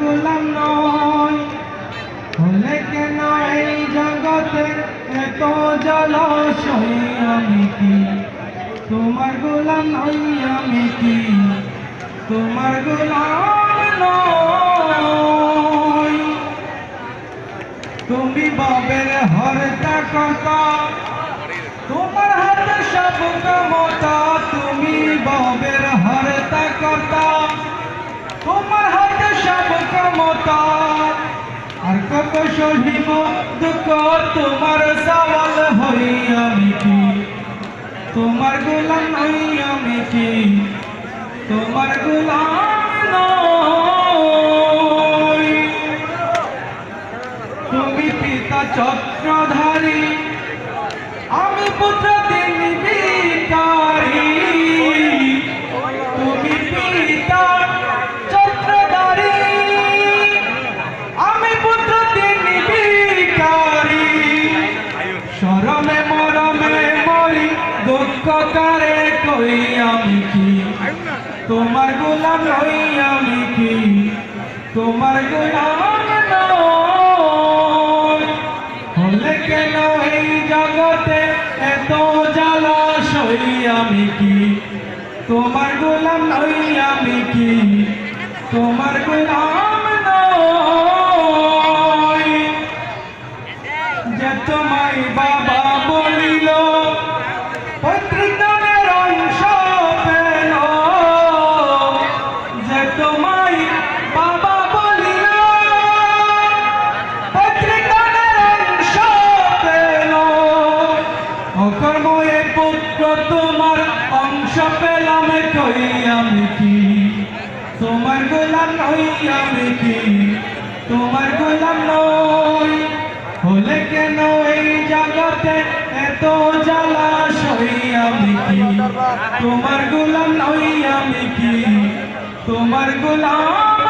গোলাম নয়। হলে কেন এই জগতে এত জলাশয় আমি কি? তোমার গোলাম নই আমি কি? তোমার গোলাম নয়। তুমি বাবের হরতা কর্তা সহিব দুঃখ, তোমার সওয়াল হই আমি কি? তোমার গোলাম নই আমি কি? তোমার গোলাম তুমি পিতা চক্রধারী, আমি পুত্র দিন বিকারী কারে কই আমি কি? তোমার গোলাম নই আমি কি? তোমার গোলাম হলে কেন এই জগতে এত জলাশয় আমি কি? তোমার গোলাম নই আমি কি? তোমার গোলাম তোমার আমি গোলাম নই আমি কি? গোলাম নই। হলে কেন এই জগতে এত জলাশয় আমি কি? তোমার গোলাম নই আমি তোমার গোলাম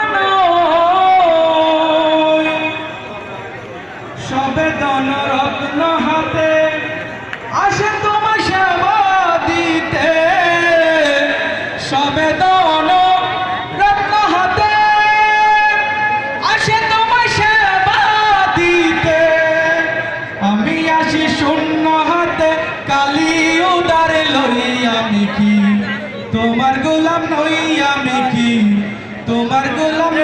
সবে দন রত্ন হাতে আসে তোমার সেবা দিতে। সবে দন রত্ন হাতে আসে তোমার সেবা দিতে। আমি আসি শূন্য হাতে, কালি উদারে লই আমি কি? তোমার গোলাম নই আমি তোমার গোলাম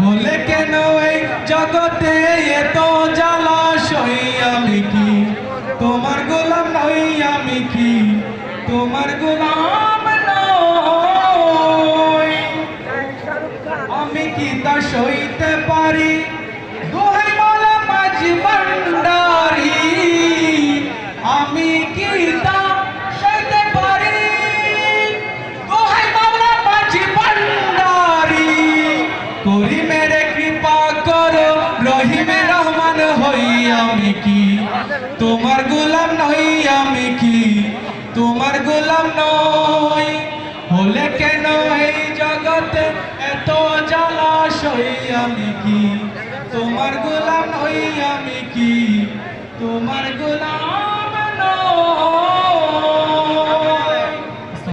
হলে কেন এই জগতে এত জলাশয় আমি কি? তোমার গোলাম নই আমি কি? তোমার গোলাম আমি কি তা সইতে পারি? দোহাই মালা মাঝি ভান্ডারি। তোমার গোলাম নই আমি কি? তোমার গোলাম নই। হলে কেন এই জগতে এত জলাশয় আমি কি? তোমার গোলাম নই আমি কি? তোমার গোলাম